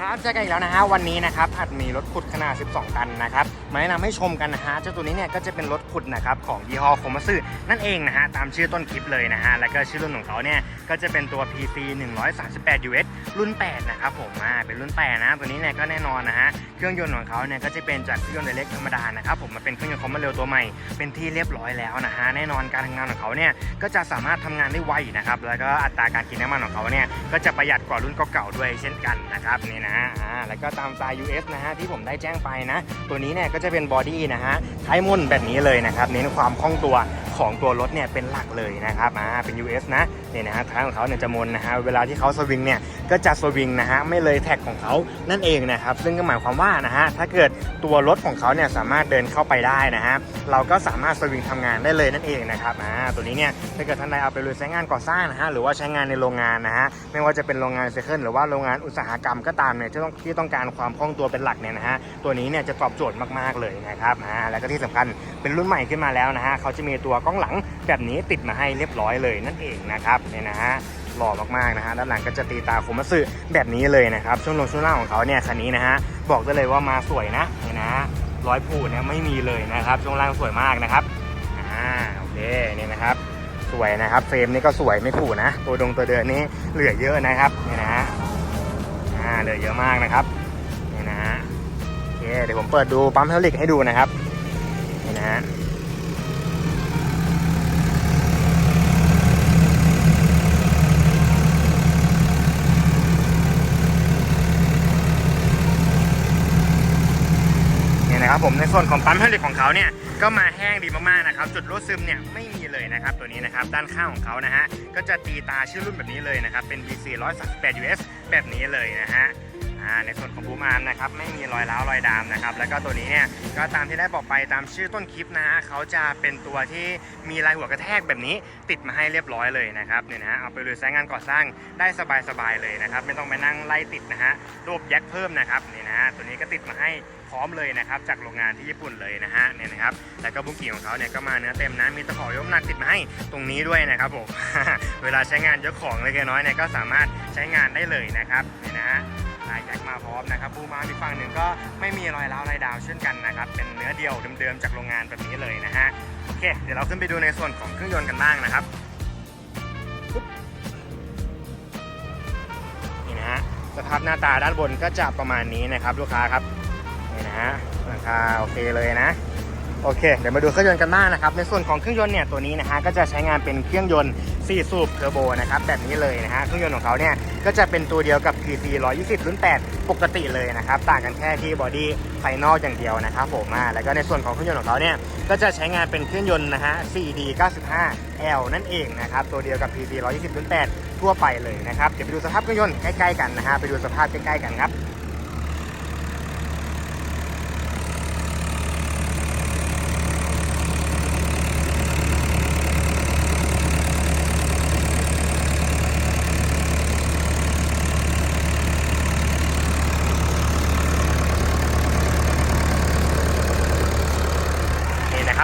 ครับเจอกันอีกแล้วนะฮะวันนี้นะครับอัดมีรถขุดขนาด 12 ตันนะครับ มาแนะนำให้ชมกันนะฮะเจ้าตัวนี้เนี่ยก็จะเป็นรถขุดนะครับของยี่ห้อโคมัสึนั่นเองนะฮะตามชื่อต้นคลิปเลยนะฮะแล้วก็ชื่อรุ่นของเขาเนี่ยก็จะเป็นตัว PC 138 US รุ่น 8 นะครับผมอ่าเป็นรุ่น 8 นะ ตัวนี้เนี่ยก็แน่นอนนะฮะเครื่องยนต์ของเขาเนี่ยก็จะเป็นจากเครื่องยนต์เล็กธรรมดานะครับผมมาเป็นเครื่องยนต์คอมมาเร็วตัวใหม่เป็นที่เรียบร้อยแล้วนะฮะแน่นอนการทำงานของเขาเนี่ยก็จะสามารถทำงานได้ไวนะครับแล้วก็อัตราการกินน้ำมันของเขาเนี่ยก็จะประหยัดกว่ารุ่นเก่าๆด้วยเช่นกันนะครับนี่นะฮะอ่าแล้วก็ตามสไตล์ US นะฮะที่ผมได้แจ้งไปนะ ตัวนี้เนี่ยก็จะเป็นบอดี้นะฮะท้ายมุ่นแบบนี้เลยนะครับ เน้นความคล่องตัวของตัวรถเนี่ยเป็นหลักเลยนะครับอ่าเป็น US นะนี่ยนะฮะท้ายของเขาเนี่ยจะมนนะฮะเวลาที่เขาสวิงเนี่ยก็จะสวิงนะฮะไม่เลยแท็กของเขานั่นเองนะครับซึ่งก็หมายความว่านะฮะถ้าเกิดตัวรถของเขาเนี่ยสามารถเดินเข้าไปได้นะฮะเราก็สามารถสวิงทำงานได้เลยนั่นเองนะครับอ่าตัวนี้เนี่ยถ้าเกิดท่านใดเอาไปลุยใช้งานก่อสร้างนะฮะหรือว่าใช้งานในโรงงานนะฮะไม่ว่าจะเป็นโรงงานเซเคิลหรือว่าโรงงานอุตสาหกรรมก็ตามเนี่ยที่ต้องที่ต้องการความคล่องตัวเป็นหลักเนี่ยนะฮะตัวนี้เนี่ยจะตอบโจทย์มากๆเลยนะครับอ่าแล้วก็ที่สำคัญเป็นรุ่นใหม่ขึ้นมาแล้วนะฮะเขาจะมีตัวกล้องหลัง แบบนี้ติดมาให้เรียบร้อยเลยนั่นเองนะครับเนี่ยนะฮะหล่อมากๆนะฮะด้านหลังก็จะตีตาคมมัตสึแบบนี้เลยนะครับช่วงลงช่วงล่างของเขาเนี่ยคันนี้นะฮะบอกได้เลยว่ามาสวยนะเนี่ยนะฮะร้อยผูเนี่ยไม่มีเลยนะครับช่วงล่างสวยมากนะครับอ่าโอเคเนี่ยนะครับสวยนะครับเฟรมนี่ก็สวยไม่ผูนะ ตัวดงตัวเดินนี่เหลือเยอะนะครับเนี่ยนะฮะอ่าเหลือเยอะมากนะครับเนี่ยนะฮะโอเคเดี๋ยวผมเปิดดูปั๊มเฮลิกให้ดูนะครับเนี่ยนะฮะ เนะครับผมในส่วนของปั๊มไฮดรอลิกของเขาเนี่ยก็มาแห้งดีมากๆนะครับจุดรั่วซึมเนี่ยไม่มีเลยนะครับตัวนี้นะครับด้านข้างของเขานะฮะก็จะตีตาชื่อรุ่นแบบนี้เลยนะครับเป็น BC 138 US แบบนี้เลยนะฮะในส่วนของบูมอาร์มนะครับไม่มีรอยร้าวรอยดามนะครับแล้วก็ตัวนี้เนี่ยก็ตามที่ได้บอกไปตามชื่อต้นคลิปนะฮะเขาจะเป็นตัวที่มีลายหัวกระแทกแบบนี้ติดมาให้เรียบร้อยเลยนะครับเนี่ยนะฮะเอาไปเลยใช้งานก่อสร้างได้สบายๆเลยนะครับไม่ต้องไปนั่งไล่ติดนะฮะรูปแยกเพิ่มนะครับนี่นะฮะตัวนี้ก็ติดมาให้ พร้อมเลยนะครับจากโรงงานที่ญี่ปุ่นเลยนะฮะเนี่ยนะครับแล้วก็บุกี้ของเขาเนี่ยก็มาเนื้อเต็มนะมีตะขอยกหนักติดมาให้ตรงนี้ด้วยนะครับผมเวลาใช้งานยกของเล็กน้อยเนี่ยก็สามารถใช้งานได้เลยนะครับเนี่ยนะฮะลายแจ็คมาพร้อมนะครับบูมาอีกฝั่งหนึ่งก็ไม่มีรอยร้าวรอยดาวเช่นกันนะครับ เป็นเนื้อเดียวเดิมๆจากโรงงานแบบนี้เลยนะฮะโอเค เดี๋ยวเราขึ้นไปดูในส่วนของเครื่องยนต์กันบ้างนะครับปุ๊บนี่นะฮะสภาพหน้าตาด้านบนก็จะประมาณนี้นะครับลูกค้าครับ นี่นะฮะราคาโอเคเลยนะ โอเค เดี๋ยวมาดูเครื่องยนต์กันบ้างนะครับ ในส่วนของเครื่องยนต์เนี่ยตัวนี้นะฮะก็จะใช้งานเป็นเครื่องยนต์ 4 สูบเทอร์โบนะครับแบบนี้เลยนะฮะเครื่องยนต์ของเขาเนี่ยก็จะเป็นตัวเดียวกับ PC 120 รุ่น 8 ปกติเลยนะครับต่างกันแค่ที่บอดี้ภายนอกอย่างเดียวนะครับผมอ่าแล้วก็ในส่วนของเครื่องยนต์ของเขาเนี่ยก็จะใช้งานเป็นเครื่องยนต์นะฮะ 4D 95L นั่นเองนะครับตัวเดียวกับ PC 120 รุ่น 8 ทั่วไปเลยนะครับเดี๋ยวไปดูสภาพเครื่องยนต์ใกล้ๆกันนะฮะไปดูสภาพใกล้ๆกันครับ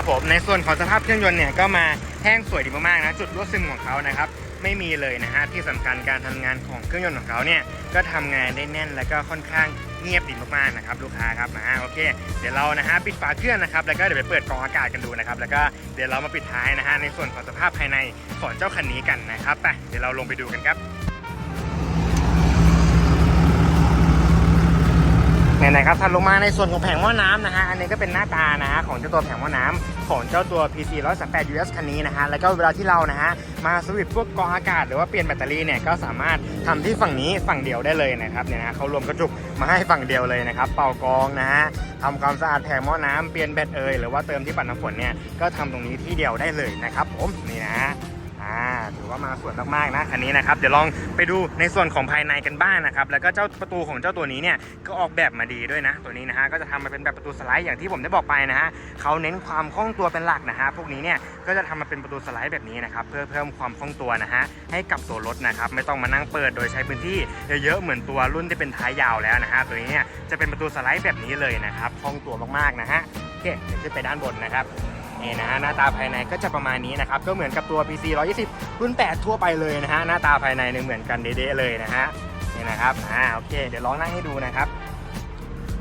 นะครับผมในส่วนของสภาพเครื่องยนต์เนี่ยก็มาแห้งสวยดีมากๆนะจุดรั่วซึมของเขานะครับไม่มีเลยนะฮะที่สำคัญการทำงานของเครื่องยนต์ของเขาเนี่ยก็ทำงานได้แน่นแล้วก็ค่อนข้างเงียบดีมากๆนะครับลูกค้าครับอ่าโอเค เดี๋ยวเรานะฮะปิดฝาเครื่องนะครับแล้วก็เดี๋ยวไปเปิดกรองอากาศกันดูนะครับแล้วก็เดี๋ยวเรามาปิดท้ายนะฮะในส่วนของสภาพภายในของเจ้าคันนี้กันนะครับไปเดี๋ยวเราลงไปดูกันครับ ไหนๆครับถัดลงมาในส่วนของแผงหม้อน้ำนะฮะอันนี้ก็เป็นหน้าตานะฮะของเจ้าตัวแผงหม้อน้ำของเจ้าตัว PC 138 US คันนี้นะฮะแล้วก็เวลาที่เรานะฮะมาสวิตพวกกรองอากาศหรือว่าเปลี่ยนแบตเตอรี่เนี่ยก็สามารถทำที่ฝั่งนี้ฝั่งเดียวได้เลยนะครับเนี่ยนะเขารวมกระจุกมาให้ฝั่งเดียวเลยนะครับเป่ากรองนะฮะทำความสะอาดแผงหม้อน้ำเปลี่ยนแบตเอยหรือว่าเติมที่ปัดน้ำฝนเนี่ยก็ทำตรงนี้ที่เดียวได้เลยนะครับผมนี่นะฮะ ถือว่ามาสวยมากๆนะคันนี้นะครับเดี๋ยวลองไปดูในส่วนของภายในกันบ้างนะครับแล้วก็เจ้าประตูของเจ้าตัวนี้เนี่ยก็ออกแบบมาดีด้วยนะตัวนี้นะฮะก็จะทำมาเป็นแบบประตูสไลด์อย่างที่ผมได้บอกไปนะฮะเขาเน้นความคล่องตัวเป็นหลักนะฮะพวกนี้เนี่ยก็จะทำมาเป็นประตูสไลด์แบบนี้นะครับเพื่อเพิ่มความคล่องตัวนะฮะให้กับตัวรถนะครับไม่ต้องมานั่งเปิดโดยใช้พื้นที่เยอะๆเหมือนตัวรุ่นที่เป็นท้ายยาวแล้วนะฮะตัวนี้เนี่ยจะเป็นประตูสไลด์แบบนี้เลยนะครับคล่องตัวมากๆนะฮะโอเคเดี๋ยวขึ้นไปด้านบนนะครับ นี่นะฮะหน้าตาภายในก็จะประมาณนี้นะครับก็เหมือนกับตัว PC 120 รุ่น 8 ทั่วไปเลยนะฮะหน้าตาภายในเนี่ยเหมือนกันเด๊ะๆเลยนะฮะนี่นะครับอ่าโอเค เดี๋ยวลองนั่งให้ดูนะครับ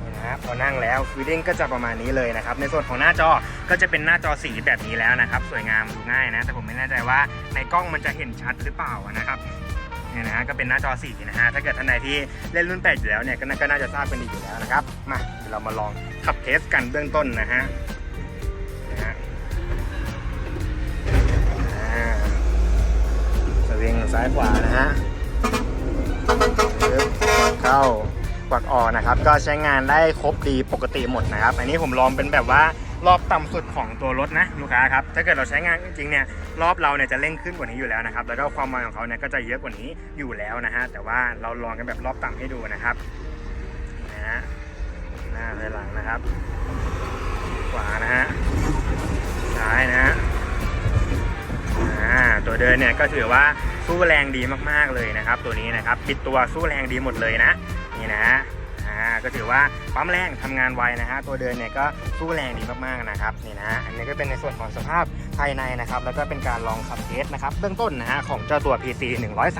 นี่นะพอนั่งแล้วฟีลลิ่งก็จะประมาณนี้เลยนะครับ ในส่วนของหน้าจอก็จะเป็นหน้าจอสีแบบนี้แล้วนะครับ สวยงามดูง่ายนะ แต่ผมไม่แน่ใจว่าในกล้องมันจะเห็นชัดหรือเปล่านะครับเนี่ยนะฮะก็เป็นหน้าจอสีนะฮะถ้าเกิดท่านใดที่เล่นรุ่น8อยู่แล้วเนี่ยก็น่าจะทราบกันดีอยู่แล้วนะครับมาเดี๋ยวเรามาลองขับเทสกันเบื้องต้นนะฮะนะ สวิงซ้ายขวานะฮะเข้ากวักออกนะครับ ก็ใช้งานได้ครบดีปกติหมดนะครับ อันนี้ผมลองเป็นแบบว่ารอบต่ำสุดของตัวรถนะลูกค้าครับ ถ้าเกิดเราใช้งานจริงๆเนี่ยรอบเราเนี่ยจะเร่งขึ้นกว่านี้อยู่แล้วนะครับ แล้วก็ความมันของเขาเนี่ยก็จะเยอะกว่านี้อยู่แล้วนะฮะ แต่ว่าเราลองกันแบบรอบต่ำให้ดูนะครับนี่นะฮะหน้าไปหลังนะครับ ขวานะฮะซ้ายนะฮะ ตัวเดินเนี่ยก็ถือว่าสู้แรงดีมากๆเลยนะครับ ตัวนี้นะครับปิดตัวสู้แรงดีหมดเลยนะนี่นะฮะอ่าก็ถือว่าปั๊มแรงทำงานไวนะฮะตัวเดินเนี่ยก็สู้แรงดีมากๆนะครับนี่นะฮะอันนี้ก็เป็นในส่วนของสภาพภายในนะครับแล้วก็เป็นการลองขับเทสนะครับเบื้องต้นนะฮะของเจ้าตัว PT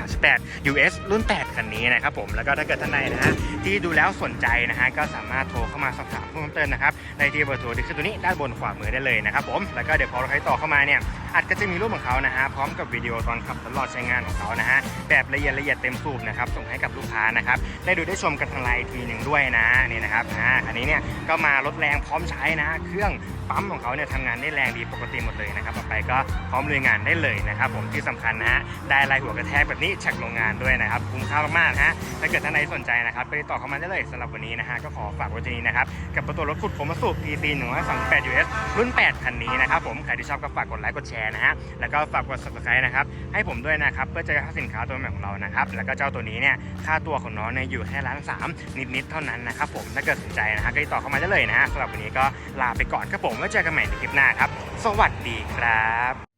138 US รุ่น 8 คันนี้นะครับผมแล้วก็ถ้าเกิดท่านใดนะฮะที่ดูแล้วสนใจนะฮะก็สามารถโทรเข้ามาสอบถามเพิ่มเติมนะครับในที่เบอร์โทรที่ขึ้นตัวนี้ด้านบนขวามือได้เลยนะครับผมแล้วก็เดี๋ยวพอเราใครต่อเข้ามาเนี่ย อัดก็จะมีรูปของเขานะฮะพร้อมกับวิดีโอตอนขับตลอดใช้งานของเขานะฮะแบบละเอียดละเอียดเต็มสูบนะครับส่งให้กับลูกค้านะครับได้ดูได้ชมกันทางไลน์ทีหนึ่งด้วยนะนี่นะครับอ่าอันนี้เนี่ยก็มาลดแรงพร้อมใช้นะเครื่องปั๊มของเขาเนี่ยทำงานได้แรงดีปกติหมดเลยนะครับต่อไปก็พร้อมลุยงานได้เลยนะครับผมที่สำคัญนะฮะได้ลายหัวกระแทกแบบนี้แฉกโรงงานด้วยนะครับคุ้มค่ามากๆนะฮะถ้าเกิดท่านใดสนใจนะครับก็ติดต่อเข้ามาได้เลยสำหรับวันนี้นะฮะก็ขอฝากไว้ที่นี้นะครับกับประตูรถขุดโคมาสูบ PT 138 US รุ่น 8 คันนี้นะครับผมใครที่ชอบก็ฝากกดไลค์กดแชร์นะฮะแล้วก็ฝากกด subscribe นะครับให้ผมด้วยนะครับเพื่อจะได้ค่าสินค้าตัวใหม่ของเรานะครับแล้วก็เจ้าตัวนี้เนี่ยค่าตัวของน้องเนี่ยอยู่แค่ล้านสามนิดๆเท่านั้นนะครับผมถ้าเกิดสนใจนะฮะก็ติดต่อเข้ามาได้เลยนะฮะสำหรับวันนี้ก็ลาไปก่อนครับผมไว้เจอกันใหม่ในคลิปหน้าครับ สวัสดีครับ